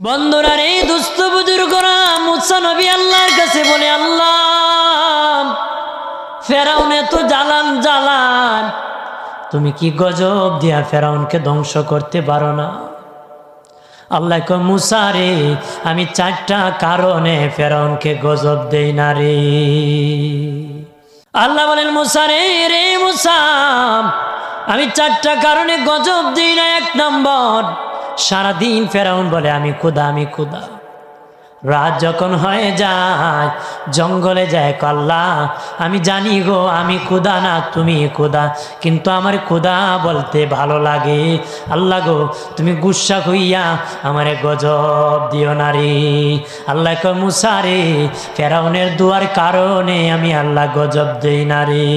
বন্ধুরা রে দুস্থ বুজুর্গরা মুসা নবী আল্লাহর কাছে বলে, আল্লাহ, ফেরাউনে তো জ্বালান জ্বালান। তুমি কি গজব দিয়া ফেরাউনকে ধ্বংস করতে পারো না? আল্লাহ মুসা রে, আমি চারটা কারণে ফেরাউনকে গজব দেই না রে। আল্লাহ বলেন, মুসা রে রে মুসা, আমি চারটা কারণে গজব দিই না, এক নম্বর। সারাদিন ফেরাউন বলে, আমি কুদা আমি কুদা রাত যখন হয়ে যায়, জঙ্গলে যায়, কল্লা, আমি জানি গো, আমি কুদা না, তুমি কুদা কিন্তু আমার কুদা বলতে ভালো লাগে। আল্লাহ গো, তুমি গুসা হইয়া আমারে গজব দিও না রে। আল্লাহ ক মুসারে ফেরাউনের দুয়ার কারণে আমি আল্লাহ গজব দেই না রে।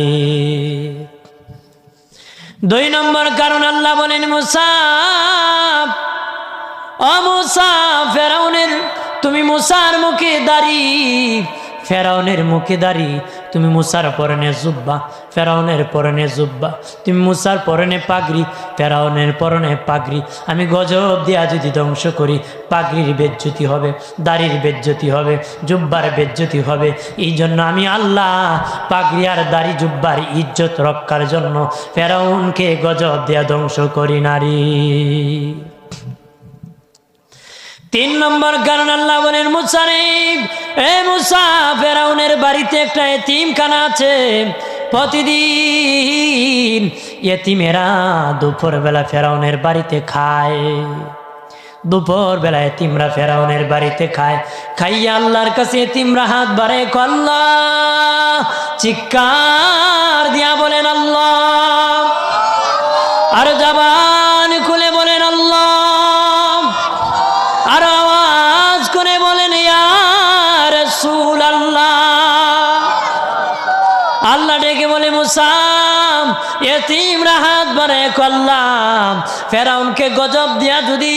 দুই নম্বর কারণ আল্লাহ বলেন, মুসা অমুসা ফেরাউনের, তুমি মুসার মুখে দাঁড়ি। ফেরাউনের মুখে দাঁড়ি, তুমি মুসার পরনে জুব্বা। ফেরাউনের পরনে জুব্বা, তুমি মুসার পরনে পাগড়ি। ফেরাউনের পরনে পাগড়ি, আমি গজব দিয়া যদি ধ্বংস করি, পাগড়ির বেজ্জতি হবে, দাড়ির বেজ্জতি হবে, জুব্বার বেজ্জতি হবে। এই জন্য আমি আল্লাহ পাগড়ি আর দাড়ি জুব্বার ইজ্জত রক্ষার জন্য ফেরাউনকে গজব দিয়া ধ্বংস করি, নারী। তিন নম্বর কারণ আল্লাহ বলেন মুসারিফ এ মুসা, ফেরাউনের বাড়িতে একটা এতিম খানা আছে। প্রতিদিন এতিমেরা দুপুর বেলা ফেরাউনের বাড়িতে খায়। দুপুর বেলা এতিমরা ফেরাউনের বাড়িতে খায়। খাইয়া আল্লাহর কাছে এতিমরা হাত বাড়ে কল্লা, চিৎকার দিয়া বলেন, আল্লাহ এতিমরা হাত বাড়ে করলাম। ফেরাউনকে গজব দিয়া যদি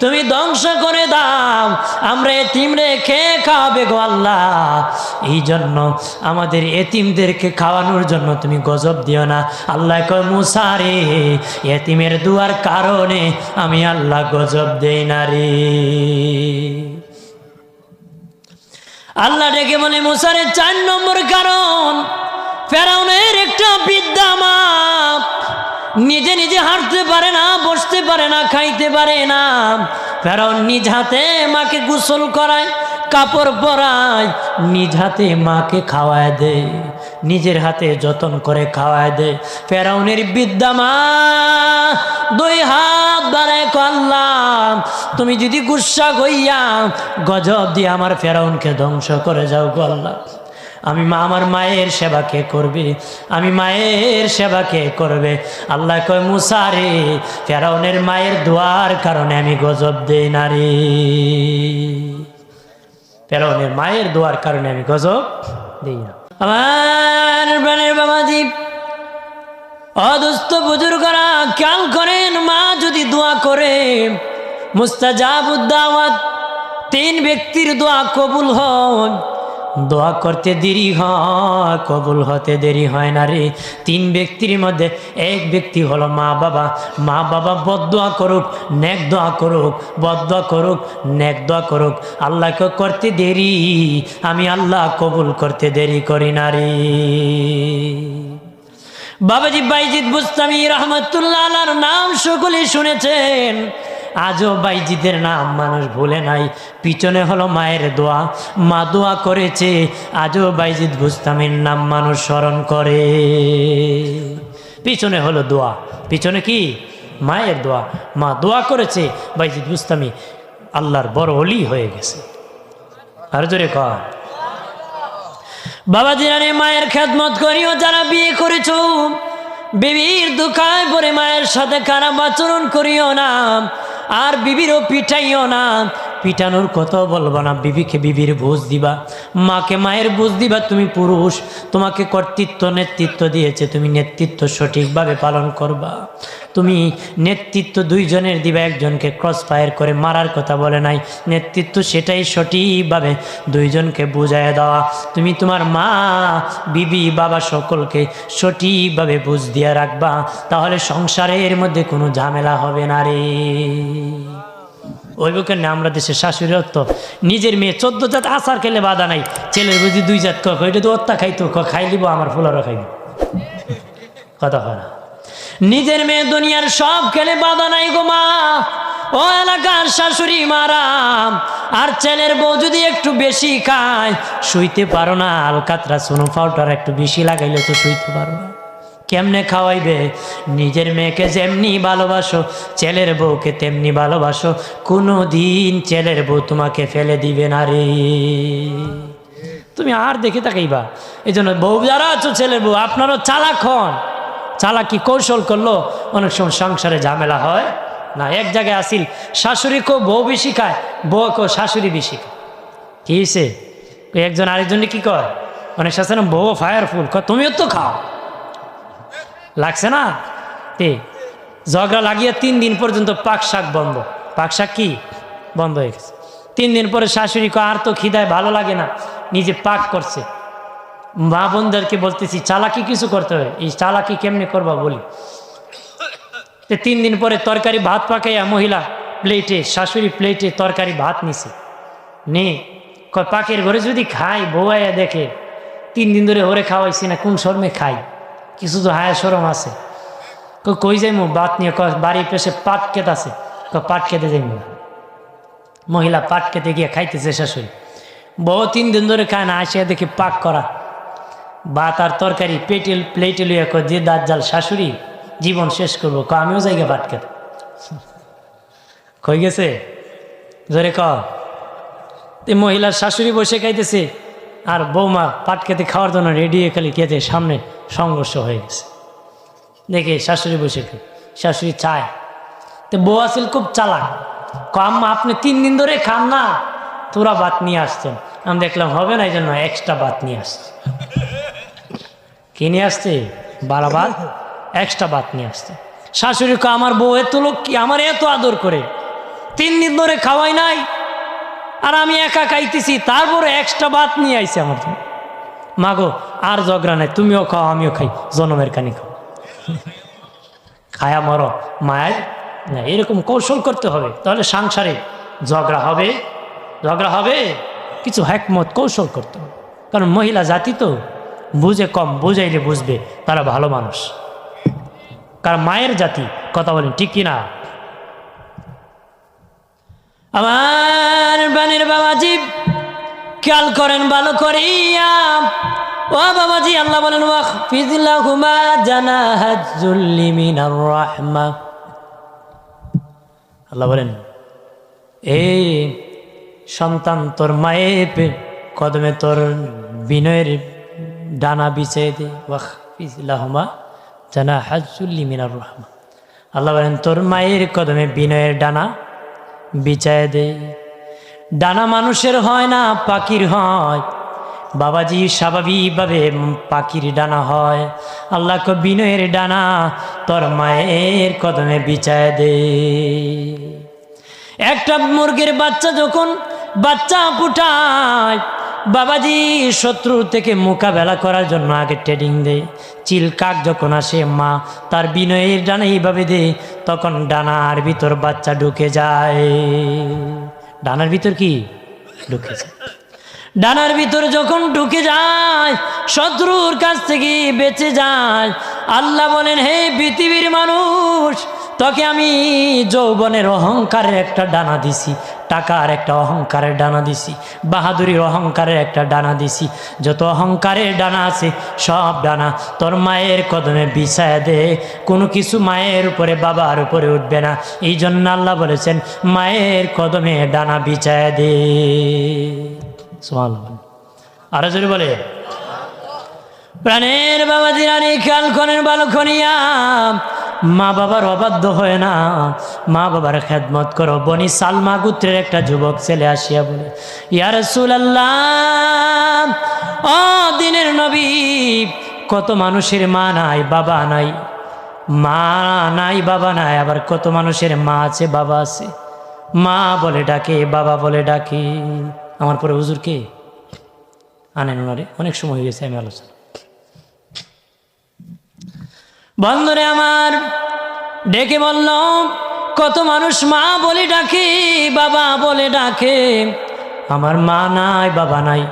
তুমি ধ্বংস করে দাও, আমরা এতিম রেখে খাওয়াবে গো আল্লাহ। এই জন্য আমাদের এতিমদেরকে খাওয়ানোর জন্য তুমি গজব দিও না। আল্লাহ কয় মুসারে এতিমের দুয়ার কারণে আমি আল্লাহ গজব দেই না রে। আল্লাহ ডেকে বলে মুসারের চার নম্বর কারণ ফেরাউনের একটা বিদ্যা মা, নিজে নিজে হাঁটতে পারে না, বসতে পারে না, খাইতে পারে না। ফেরাউন নিজ হাতে মাকে গোসল করায়, কাপড় পরায়, নিজ হাতে মাকে খাওয়ায় দেয় নিজের হাতে যতন করে খাওয়ায় দেয় ফেরাউনের বিদ্যা মা, দুই হাত বাড়ায় করলাম তুমি যদি গুসা গইয়া গজব দিয়ে আমার ফেরাউনকে ধ্বংস করে যাও গল্লা আমি মা আমার মায়ের সেবা কে করবে? আমি মায়ের সেবা কে করবে? আল্লাহ কয় মুসারে ফেরাউনের মায়ের দোয়ার কারণে আমি গজব দেই না রে। ফেরাউনের মায়ের দোয়ার কারণে আমি গজব দিই না। আমার প্রাণের বাবাজি অদুস্থ বুজুর্গরা, খেয়াল করেন, মা যদি দোয়া করে মুস্তাজাবুদ্দাওয়াত তিন ব্যক্তির দোয়া কবুল হয়। দোয়া করতে দেরি হয়, কবুল হতে দেরি হয় না রে। তিন ব্যক্তির মধ্যে এক ব্যক্তি হলো মা বাবা। মা বাবা বদোয়া করুক, নেক দোয়া করুক বদোয়া করুক, নেক দোয়া করুক। আল্লাহকে করতে দেরি, আমি আল্লাহ কবুল করতে দেরি করি না রে। বাবাজি বাইজিৎ বুস্তামি রহমতুল্লাহ নাম সকলে শুনেছেন। আজও বাইজিদের নাম মানুষ ভুলে নাই। পিছনে হলো মায়ের দোয়া। মা দোয়া করেছে, আজও বাইজিদ বুস্তামির নাম মানুষ স্মরণ করে। পিছনে হলো দোয়া। পিছনে কি? মায়ের দোয়া। মা দোয়া করেছে, বাইজিদ বুস্তামি আল্লাহর বড় অলি হয়ে গেছে। আর জোরে কর। বাবা মায়ের খেদমত করিও, যারা বিয়ে করেছ, বিবির দুঃখায় পরে মায়ের সাথে খারাপ আচরণ করিও না। আর বিবিরও পিঠাইও না। পিটানোর কথা বলব না, বিবিকে বিবির বুঝ দিবা। মাকে মায়ের বুঝ দিবা, তুমি পুরুষ। তোমাকে কর্তৃত্ব, নেতৃত্ব দিয়েছে, তুমি নেতৃত্ব সঠিকভাবে পালন করবা। তুমি নেতৃত্ব দুইজনের দিবা, একজনকে ক্রস ফায়ার করে মারার কথা বলে নাই। নেতৃত্ব সেটাই সঠিকভাবে দুইজনকে বুঝায় দেওয়া। তুমি তোমার মা, বিবি, বাবা সকলকে সঠিকভাবে বুঝ দিয়ে রাখবা। তাহলে সংসারের মধ্যে কোনো ঝামেলা হবে না রে। ওই বুকে আমরা দেশের শাশুড়ি তো নিজের মেয়ে চোদ্দ জাত আচার খেলে বাধা নাই। ছেলের বুঝি দুই জাত কক এটা তো অত্তা খাইতো খাই দিব আমার ফুলারও খাইব। কথা হয় না। নিজের মেয়ে দুনিয়ার সব খেলে বাধা নাই গো মা। ও এলাকার শাশুড়ি মারাম আর ছেলের বউ যদি একটু বেশি খায়, শুইতে পারো না। আলকাতরা সোনো পাউডার একটু বেশি লাগাইলে তো শুইতে পারো না। কেমনে খাওয়াইবে? নিজের মেয়েকে যেমনি ভালোবাসো, ছেলের বউকে তেমনি ভালোবাসো কোনো দিন ছেলের বউ তোমাকে ফেলে দিবে না রে। তুমি আর দেখে তাকাইবা। এই জন্য বউ যারা আছো, ছেলের বউ আপনারও চালাক হন। চালাকি কৌশল করল, অনেক সময় সংসারে ঝামেলা হয় না, এক জায়গায় আসিল, শাশুড়ি কো বউ বেশি খায় বউ কো শাশুড়ি বেশি খায় কি হয়েছে একজন আরেকজনে কি কয়? অনেক শাস্ত্র না বউ ফায়ারফুল তুমিও তো খাও। লাগছে না? তে, ঝগড়া লাগিয়ে তিন দিন পর্যন্ত পাক শাক বন্ধ। পাক শাক কি? বন্ধ হয়ে গেছে। তিন দিন পরে শাশুড়ি আর তো খিদায় ভালো লাগে না, নিজে পাক করছে। মা বোনদেরকে বলতেছি, চালাকি কিছু করতে হবে, এই চালাকি কেমনে করবা বলি? তিন দিন পরে তরকারি ভাত পাকাইয়া মহিলা প্লেটে, শাশুড়ি প্লেটে তরকারি ভাত নিছে। নে পাকের ঘরে যদি খাই, বউয়াইয়া দেখে, তিন দিন ধরে ওরে খাওয়াইছি না, কোন শর্মে খাই? কিছু তো হায়া সরম আছে। কই যাইমু? বাত নিয়ে বাড়ির পেশে পাট খেত আছে। পাট খেতে যাইমু মহিলা পাট খেতে গিয়ে খাইতেছে শাশুড়ি। বহু তিন দিন ধরে খায় না, আসিয়া দেখি পাক করা। ভাত আর তরকারি পেটে, প্লেটে লইয়া কয়, যে দাঁত জাল শাশুড়ি, জীবন শেষ করব। ক আমিও যাই গিয়ে ভাত খেতে। কই গেছে? জোরে ক মহিলার শাশুড়ি বসে খাইতেছে। আর বৌমা পাট খেতে খাওয়ার জন্য রেডি খালি খেতে সামনে সংঘর্ষ হয়ে গেছে। দেখে শাশুড়ি বসে শাশুড়ি চায়, তো বউ আসিল খুব চালাক। কম আপনি তিন দিন ধরে খান না। তোরা বাত নিয়ে আসছেন। আমি দেখলাম, হবে না এই জন্য এক্সট্রা বাত নিয়ে আসছে। কি নিয়ে আসছে? বারা ভাত। এক্সট্রা বাত নিয়ে আসছে। শাশুড়ি আমার বউ এত লোক কি, আমার এত আদর করে? তিন দিন ধরে খাওয়াই নাই। আর আমি একা খাইতেছি, তারপরে এক্সট্রা ভাত নিয়ে আইছে আমার জন্য। মাগো, আর ঝগড়া নাই, তুমিও খাও, আমিও খাই, জনমের কানি খাও। খায়া মরো। মায়ের, না, এরকম কৌশল করতে হবে, তাহলে সংসারে ঝগড়া হবে ঝগড়া হবে, কিছু হ্যাকমত কৌশল করতে হবে। কারণ মহিলা জাতি তো, বুঝে কম, বুঝাইলে বুঝবে, তারা ভালো মানুষ। কারণ মায়ের জাতি, কথা বলেন, ঠিক কিনা? আমার বানের খেয়াল করেন ভালো করিয়া। ও বাবাজি, আল্লাহ বলেন আল্লাহ বলেন এই সন্তান তোর মায়ের কদমে তোর বিনয়ের ডানা বিছিয়ে দে। ওয়াকফিজলাহুমা জানাহাজুল্লি মিনার রাহমা। আল্লাহ বলেন, তোর মায়ের কদমে বিনয়ের ডানা বিছায় দে। ডানা মানুষের হয় না, পাখির হয়। বাবাজি স্বাভাবিকভাবে পাখির ডানা হয়। আল্লাহ বিনয়ের ডানা তোর মায়ের কদমে বিছায় দে। একটা মুরগির বাচ্চা যখন বাচ্চা ফুটায়, বাবাজি শত্রু থেকে মোকাবেলা করার জন্য আগে ট্রেডিং দেয় চিল কাক যখন আসে, মা তার বিনয়ের ডানা এইভাবে দে, তখন ডানার ভিতর বাচ্চা ঢুকে যায়। ডানার ভিতর কি? ঢুকে যায়। ডানার ভিতর যখন ঢুকে যায়, শত্রুর কাছ থেকে বেঁচে যায়, আল্লাহ বলেন, হে পৃথিবীর মানুষ তোকে আমি যৌবনের অহংকারের একটা ডানা দিছি, টাকার একটা অহংকারের ডানা দিছি, বাহাদুরির অহংকারের একটা ডানা দিছি। যত অহংকারের ডানা আছে, সব ডানা তোর মায়ের কদমে বিছায় দে। কোনো কিছু মায়ের উপরে, বাবার উপরে উঠবে না। এই জন্য আল্লাহ বলেছেন, মায়ের কদমে ডানা বিছায় দে। আরও জোরে বলে। প্রাণের বাবা দিরানি খেয়াল করেন বালকনিয়া মা বাবার অবাধ্য হয় না। মা বাবার খেদমত করো। বনি সালমা গুত্রের একটা যুবক ছেলে আসিয়া বলে ইয়ার সুলাল্লাহ ও দিনের নবী, কত মানুষের মা নাই, বাবা নাই। মা নাই, বাবা নাই, আবার কত মানুষের মা আছে, বাবা আছে। মা বলে ডাকে, বাবা বলে ডাকে। আমার পরে হুজুর কে? আনেন ওনারে অনেক সময় হয়ে গেছে, আমি আলোচনা বন্ধুরে আমার ডেকে বলল, কত মানুষ মা বলে ডাকে, বাবা বলে ডাকে। আমার মা নাই, বাবা নাই।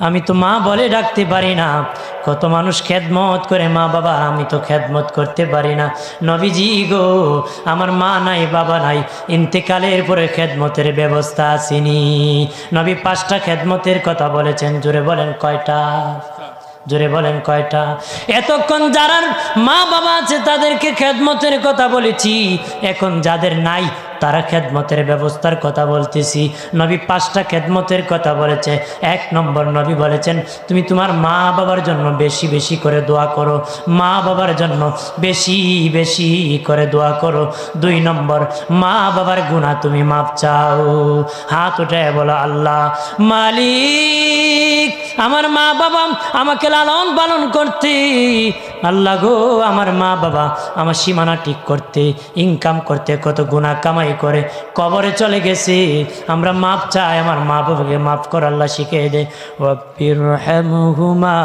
আমি তো মা বলে ডাকতে পারি না। কত মানুষ খেদমত করে, মা বাবা, আমি তো খেদমত করতে পারি না। নবীজি গো, আমার মা নাই, বাবা নাই। ইন্তেকালের পরে খেদমতের ব্যবস্থা আসেনি। নবী পাঁচটা খেদমতের কথা বলেছেন। জোরে বলেন, কয়টা? জোরে বলেন কয়টা? এতক্ষণ যারা মা বাবা আছে, তাদেরকে খেদমতের কথা বলেছি। এখন যাদের নাই, তারা খেদমতের ব্যবস্থার কথা বলতেছি। নবী পাঁচটা খেদমতের কথা বলেছে। এক নম্বর নবী বলেছেন, তুমি তোমার মা বাবার জন্য বেশি বেশি করে দোয়া করো। মা বাবার জন্য বেশি বেশি করে দোয়া করো। দুই নম্বর মা বাবার গুণা তুমি মাপ চাও। হাত উঠে বলো, আল্লাহ মালিক আমার মা বাবা আমাকে লালন পালন করতে। আল্লাহ গো, আমার মা বাবা আমার সীমানা ঠিক করতে ইনকাম করতে, কত গুণা কামাই করে, কবরে চলে গেছে। আমরা মাপ চাই, আমার মা বাবাকে মাফ কর, আল্লাহ শিখে দে। ওয়াব্বির রহমহুমা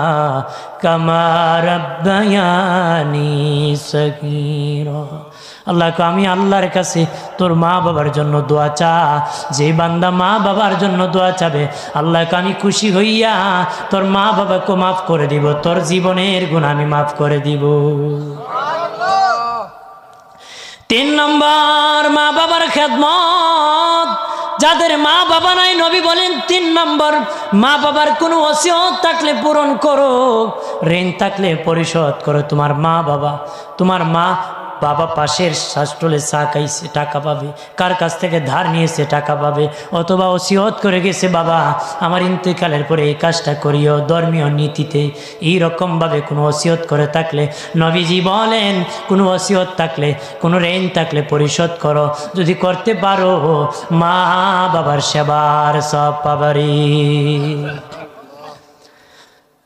কামা রাব্বায়ানি সগীরা। আল্লাহ আমি আল্লাহর কাছে তোর মা বাবার জন্য দোয়া চা। যে বান্দা মা বাবার জন্য দোয়া চাবে আল্লাহকে আমি খুশি হইয়া তোর মা বাবাকে মাফ করে দিব, তোর জীবনের গুণ আমি মাফ করে দিব। তিন নম্বর মা বাবার খেদমত। যাদের মা বাবা নাই, নবী বলেন, তিন নম্বর, মা বাবার কোনো অসিয়ত থাকলে পূরণ করো, ঋণ থাকলে পরিশোধ করো। তোমার মা বাবা, তোমার মা বাবা পাশের শাস্টলে চা খাইছে, টাকা পাবে। কার কাছ থেকে ধার নিয়েছে, টাকা পাবে। অথবা ওসিয়ত করে গেছে, বাবা, আমার ইন্তেকালের পরে এই কাজটা করিও ধর্মীয় নীতিতে। এই রকমভাবে কোনো ওসিয়ত করে থাকলে, নবীজি বলেন, কোনো ওসিয়ত থাকলে, কোনো ঋণ থাকলে পরিশোধ করো। যদি করতে পারো, মা বাবার সেবার সব পাবারি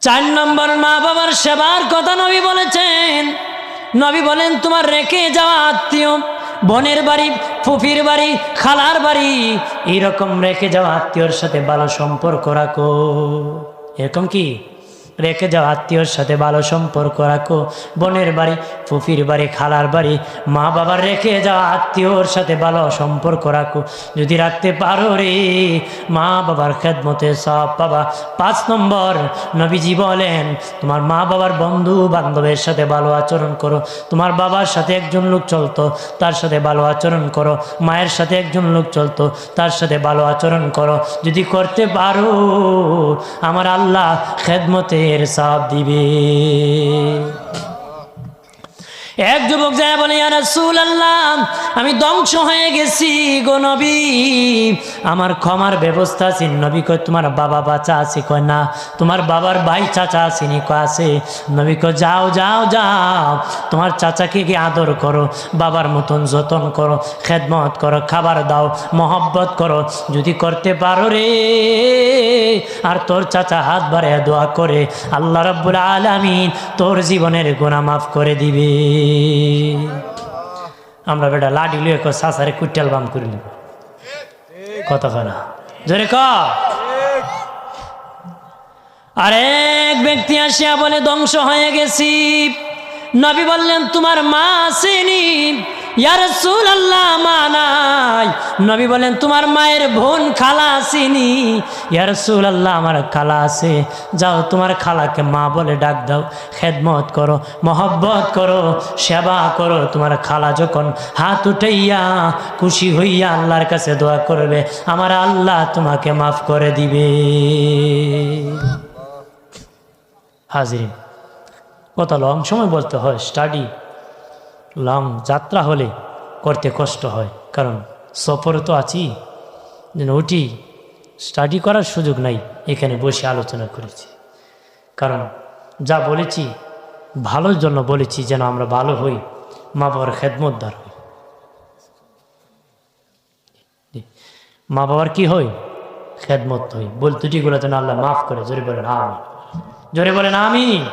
চার নম্বর মা বাবার সেবার কথা নবী বলেছেন। নবী বলেন, তোমার রেখে যাওয়া আত্মীয়, বোনের বাড়ি, ফুফির বাড়ি, খালার বাড়ি এরকম রেখে যাওয়া আত্মীয়র সাথে ভালো সম্পর্ক রাখো। এরকম কি? রেখে যাও আত্মীয়র সাথে ভালো সম্পর্ক রাখো। বোনের বাড়ি, ফুফির বাড়ি, খালার বাড়ি, মা বাবার রেখে যাওয়া আত্মীয়র সাথে ভালো সম্পর্ক রাখো। যদি রাখতে পারো রে, মা বাবার খেদমতে সব বাবা পাঁচ নম্বর, নবীজি বলেন, তোমার মা বাবার বন্ধু বান্ধবের সাথে ভালো আচরণ করো। তোমার বাবার সাথে একজন লোক চলতো, তার সাথে ভালো আচরণ করো। মায়ের সাথে একজন লোক চলতো, তার সাথে ভালো আচরণ করো। যদি করতে পারো, আমার আল্লাহ খেদমতের সাপ দিবে। এক যুবক যায় বলে রাসূল আল্লাহ আমি ধ্বংস হয়ে গেছি গো নবী। আমার ক্ষমার ব্যবস্থা আছে। নবী কয়, তোমার বাবা বাচ্চা আছে? কয়, না। তোমার বাবার ভাই চাচা আসেনি কয়, আছে। নবী কয়, যাও যাও যাও। তোমার চাচাকে কি আদর করো? বাবার মতন যতন করো। খেদমত করো, খাবার দাও, মহব্বত করো। যদি করতে পারো রে, আর তোর চাচা হাত বাড়ায় দোয়া করে, আল্লাহ রব্বুল আলামিন তোর জীবনের গুণা মাফ করে দিবে। আমরা বেটা লাডি লুয়ে কো সাসারে কুইটাল বাম করি নিব। কত না। জোরে ক। আর এক ব্যক্তি আসিয়া বলে, ধ্বংস হয়ে গেছি। নবী বললেন, তোমার মা আসেনি। ইয়ার সুল আল্লাহ মা নাই নবী বলেন, তোমার মায়ের বোন খালা আসেনি? ইয়ার সুল আল্লাহ আমার খালা আছে। যাও, তোমার খালাকে মা বলে ডাক দাও। খেদমত করো, মহব্বত করো, সেবা করো। তোমার খালা যখন হাত উঠাইয়া খুশি হইয়া আল্লাহর কাছে দোয়া করবে, আমার আল্লাহ তোমাকে মাফ করে দিবে। হাজির কত লং সময় বলতে হয়, স্টাডি। লং যাত্রা হলে করতে কষ্ট হয়। কারণ সফরে তো আছি। যেন উঠি স্টাডি করার সুযোগ নাই, এখানে বসে আলোচনা করেছি। কারণ যা বলেছি, ভালোর জন্য বলেছি, যেন আমরা ভালো হই মা বাবার খেদমতদার হই। মা বাবার কি হই? খেদমত হই। বল ত্রুটিগুলো যেন আল্লাহ মাফ করে, জোরে বলেন আমি জোরে বলেন আমি